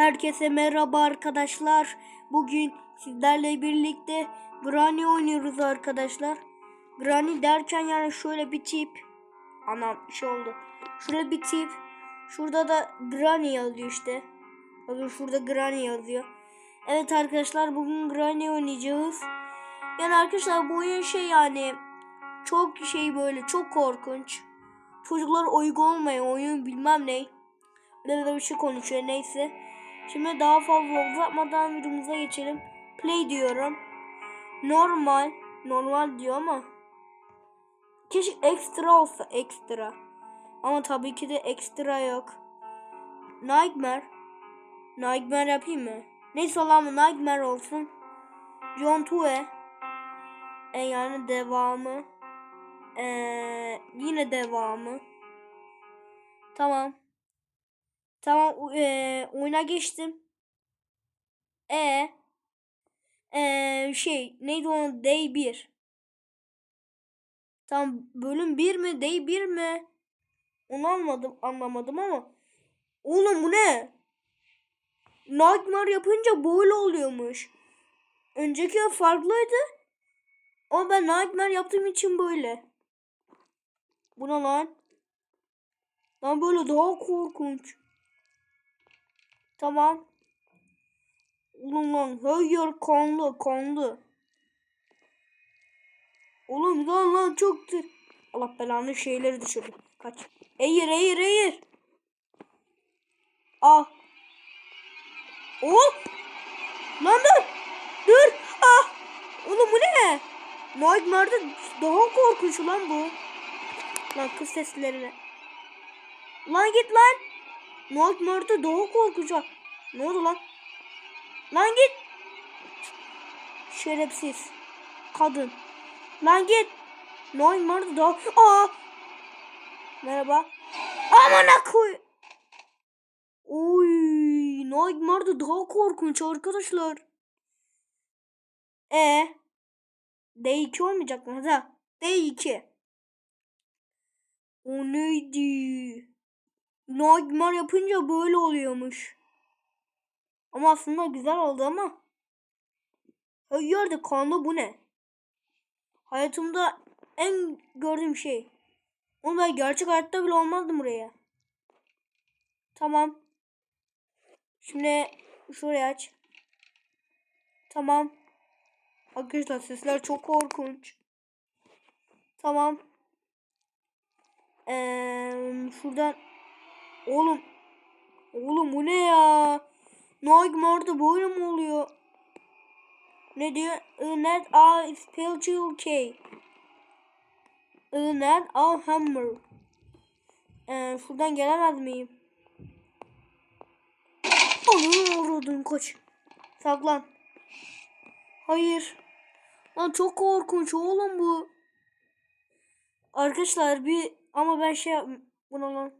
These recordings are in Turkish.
Herkese merhaba arkadaşlar. Bugün sizlerle birlikte Granny oynuyoruz arkadaşlar. Granny derken yani şöyle bir tip. Anam şey oldu. Şurada bir tip. Şurada da Granny yazıyor işte. Bakın şurada Granny yazıyor. Evet arkadaşlar bugün Granny oynayacağız. Yani arkadaşlar bu oyun şey yani çok şey böyle çok korkunç. Çocuklar uygun olmayan oyun bilmem ne. Böyle bir şey konuşuyor neyse. Şimdi daha fazla uzatmadan videomuza geçelim. Play diyorum. Normal. Normal diyor ama. Keşke ekstra olsa ekstra. Ama tabii ki de ekstra yok. Nightmare. Nightmare yapayım mı? Neyse lan Nightmare olsun. John Tue. E yani devamı. Ee, yine devamı. Tamam. Tamam eee, oyuna geçtim. E eee şey neydi onun day 1. Tam bölüm 1 mi day 1 mi? Onu anlamadım anlamadım ama. Oğlum bu ne? Nightmare yapınca böyle oluyormuş. Önceki farklıydı. Ama ben Nightmare yaptığım için böyle. Bu ne lan? Lan böyle daha korkunç. Tamam. Oğlum lan her yer kanlı kanlı. Oğlum lan lan çok. Allah belanı şeyleri düşürdü. Kaç. Eğir eğir eğir. Ah. Oh. Lan dur. Dur. Ah. Oğlum bu ne? Nightmare'da daha korkunç lan bu. Lan kız seslerine. Lan git lan. Nightmare'da daha korkunç. ha. Ne oldu lan? Lan git. Şerefsiz. Kadın. Lan git. Nightmare'da daha... Aa. Merhaba. Amına koy. Oy. Nightmare'da daha korkunç arkadaşlar. E. D2 olmayacak mı? Ha. D2. O neydi? Nightmare yapınca böyle oluyormuş. Ama aslında güzel oldu ama. Her yerde kanlı bu ne? Hayatımda en gördüğüm şey. Oğlum ben gerçek hayatta bile olmazdım buraya. Tamam. Şimdi şurayı aç. Tamam. Arkadaşlar sesler çok korkunç. Tamam. Ee, şuradan Oğlum. Oğlum bu ne ya? Nightmare'da böyle mi oluyor? Ne diyor? Net A spell K. Net A hammer. Ee, şuradan gelemez miyim? Ananı uğradın koç. Saklan. Hayır. Lan çok korkunç oğlum bu. Arkadaşlar bir ama ben şey yap... Buna lan.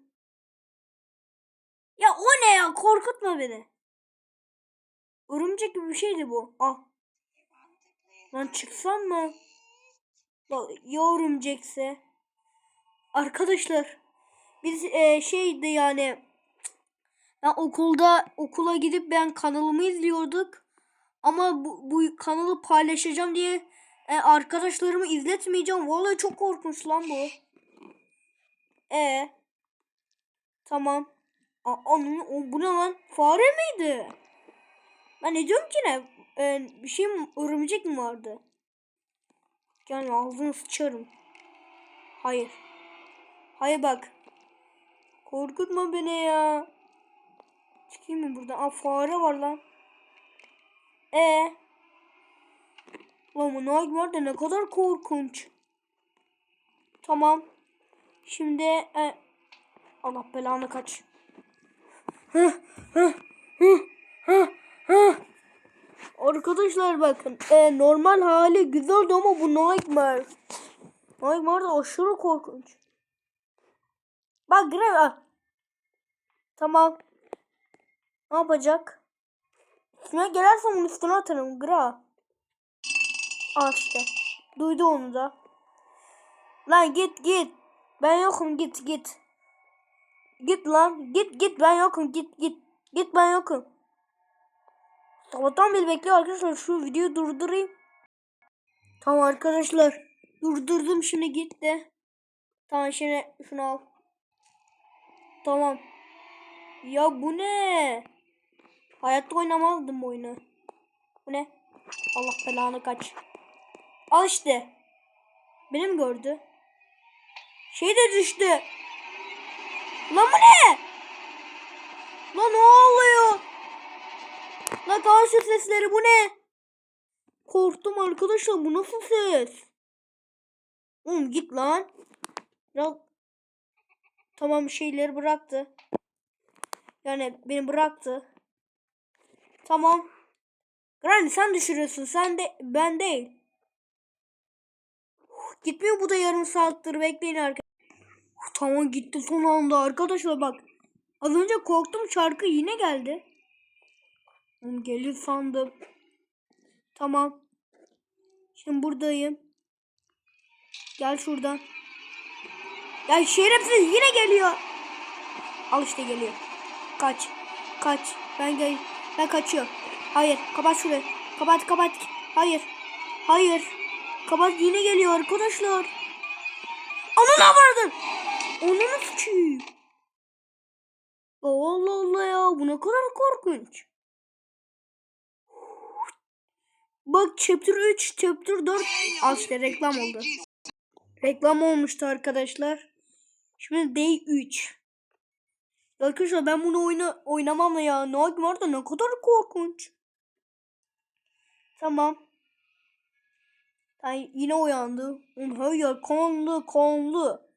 Ya o ne ya? Korkutma beni. Örümcek gibi bir şeydi bu. Ah. Lan çıksam mı? Lan ya örümcekse? Arkadaşlar biz e, şeydi yani ben okulda okula gidip ben kanalımı izliyorduk. Ama bu, bu kanalı paylaşacağım diye e, arkadaşlarımı izletmeyeceğim. Vallahi çok korkunç lan bu. E tamam. Onun, o, bu ne lan? Fare miydi? Ben ne diyorum ki ne? Ee, bir şey örümcek mi vardı? Yani ağzını sıçarım. Hayır. Hayır bak. Korkutma beni ya. Çıkayım mı buradan? Aa fare var lan. E. Lan bu Nightmare de ne kadar korkunç. Tamam. Şimdi e, Allah belanı kaç. Arkadaşlar bakın e, normal hali güzeldi ama bu Nightmare. Nightmare da aşırı korkunç. Bak Grev ah. Tamam. Ne yapacak? Üstüne gelersem onun üstüne atarım Gra. Al işte. Duydu onu da. Lan git git. Ben yokum git git. Git lan. Git git ben yokum. Git git. Git ben yokum. Sabahtan beri bekliyor arkadaşlar. Şu videoyu durdurayım. Tamam arkadaşlar. Durdurdum şimdi gitti. Tamam şimdi şunu al. Tamam. Ya bu ne? Hayatta oynamazdım bu oyunu. Bu ne? Allah belanı kaç. Al işte. Benim gördü. Şey de düştü. Lan bu ne? Lan ne oluyor? Lan karşı sesleri bu ne? Korktum arkadaşlar bu nasıl ses? Oğlum git lan. Ya tamam şeyleri bıraktı. Yani beni bıraktı. Tamam. Granny sen düşürüyorsun. Sen de ben değil. Gitmiyor bu da yarım saattir bekleyin arkadaşlar. Tamam gitti son anda arkadaşlar bak. Az önce korktum şarkı yine geldi. Gelir sandım. Tamam. Şimdi buradayım. Gel şuradan. Ya şerefsiz yine geliyor. Al işte geliyor. Kaç. Kaç. Ben gel. Ben kaçıyorum. Hayır. Kapat şurayı. Kapat kapat. Hayır. Hayır. Kapat yine geliyor arkadaşlar. Ne vardın? Onu nasıl ki? Allah Allah ya. Bu ne kadar korkunç. Bak chapter 3, chapter 4. Al işte reklam oldu. Reklam olmuştu arkadaşlar. Şimdi day 3. Arkadaşlar ben bunu oyna oynamam ya. Nightmare da ne kadar korkunç. Tamam. Ben yine uyandı. Yer kanlı kanlı.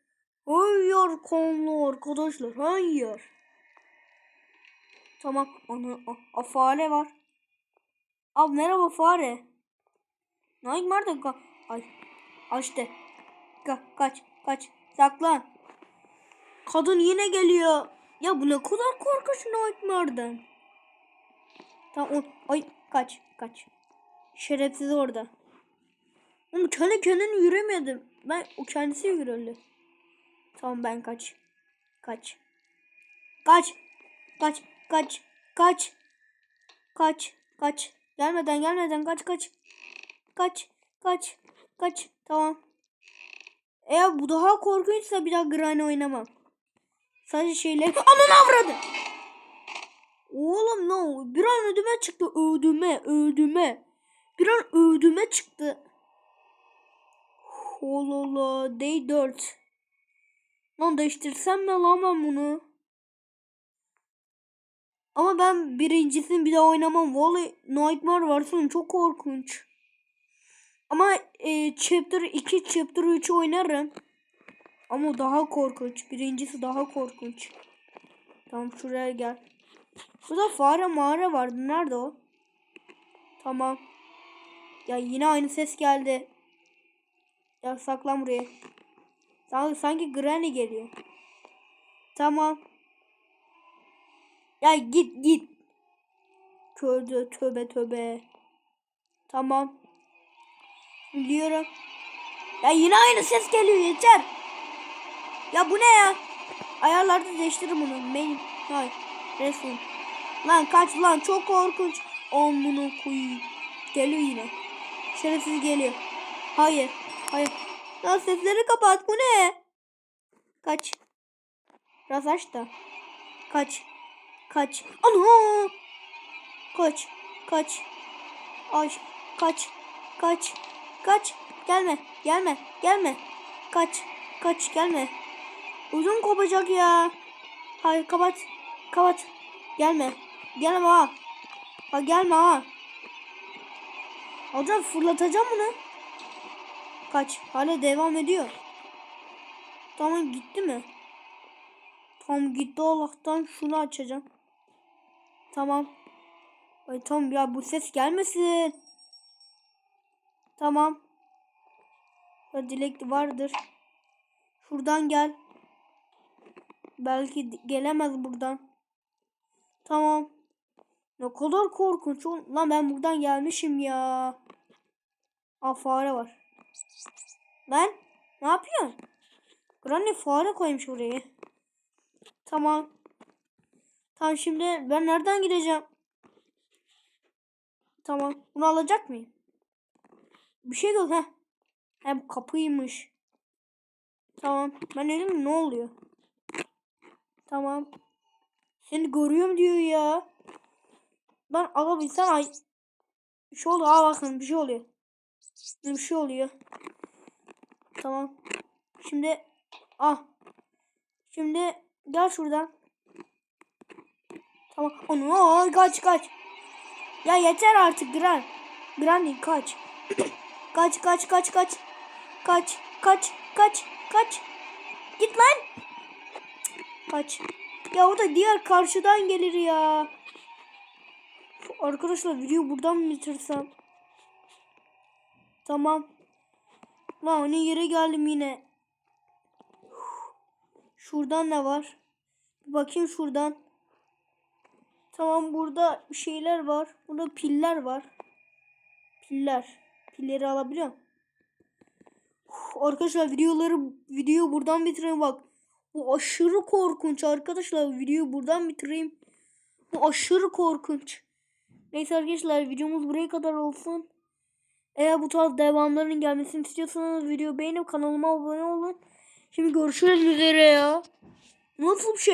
Her yer kanlı arkadaşlar. Her yer. Tamam. Ana, a, a, fare var. Al merhaba fare. Nightmare da ka- Ay. İşte. Ka kaç kaç. Saklan. Kadın yine geliyor. Ya bu ne kadar korkunç Nightmare'den. Tamam ay kaç kaç. Şerefsiz orada. Oğlum kendi kendini yürüyemedim. Ben o kendisi yürüdü. Tamam ben kaç. Kaç. Kaç. Kaç. Kaç. Kaç. Kaç. Kaç. Gelmeden gelmeden kaç kaç. Kaç. Kaç. Kaç. Tamam. Eğer bu daha korkunçsa bir daha Granny oynamam. Sadece şeyler... Ananı avradı. Oğlum no. Bir an ödüme çıktı. Ödüme. Ödüme. Bir an ödüme çıktı. Allah. Day 4. Lan değiştirsem mi lan ben bunu? Ama ben birincisini bir daha oynamam. Vallahi Nightmare varsın çok korkunç. Ama e, Chapter 2, Chapter 3 oynarım. Ama daha korkunç. Birincisi daha korkunç. Tamam şuraya gel. Şurada fare mağara vardı. Nerede o? Tamam. Ya yine aynı ses geldi. Ya saklan buraya. Sanki, Granny geliyor. Tamam. Ya git git. Kördü töbe töbe. Tamam. Biliyorum. Ya yine aynı ses geliyor yeter. Ya bu ne ya? Ayarlarda değiştiririm bunu. Main. Hay. Resim. Lan kaç lan çok korkunç. Omunu koyayım. Geliyor yine. Şerefsiz geliyor. Hayır. Hayır. Lan sesleri kapat. Bu ne? Kaç. Biraz aç da. Kaç. Kaç. Ana. Kaç. Kaç. Ay. Kaç. Kaç. Kaç. Gelme. Gelme. Gelme. Kaç. Kaç. Gelme. Uzun kopacak ya. Hayır kapat. Kapat. Gelme. Gelme ha. Ha gelme ha. Alacağım fırlatacağım bunu. Kaç. Hala devam ediyor. Tamam gitti mi? Tamam gitti Allah'tan şunu açacağım. Tamam. Ay tamam ya bu ses gelmesin. Tamam. Ya dilek vardır. Şuradan gel. Belki gelemez buradan. Tamam. Ne kadar korkunç. Lan ben buradan gelmişim ya. Aa fare var. Lan ne yapıyorsun? Granny fare koymuş oraya. Tamam. Tamam şimdi ben nereden gideceğim? Tamam. Bunu alacak mıyım? Bir şey yok ha. He bu kapıymış. Tamam. Ben dedim ne oluyor? Tamam. Seni görüyorum diyor ya. Ben alabilsem ay. Bir şey oldu. Aa bakın bir şey oluyor. Bir şey oluyor. Tamam. Şimdi ah. Şimdi gel şuradan. Tamam. Onu aa, kaç kaç. Ya yeter artık Gran. Granny kaç. kaç kaç kaç kaç. Kaç kaç kaç kaç. Git lan. Kaç. Ya o da diğer karşıdan gelir ya. Arkadaşlar videoyu buradan mı bitirsem? Tamam. Lan ne yere geldim yine. Şuradan ne var? Bir bakayım şuradan. Tamam burada bir şeyler var. Burada piller var. Piller. Pilleri alabiliyorum. Arkadaşlar videoları videoyu buradan bitireyim bak. Bu aşırı korkunç arkadaşlar. Videoyu buradan bitireyim. Bu aşırı korkunç. Neyse arkadaşlar videomuz buraya kadar olsun. Eğer bu tarz devamlarının gelmesini istiyorsanız videoyu beğenip kanalıma abone olun. Şimdi görüşürüz üzere ya. Nasıl bir şey?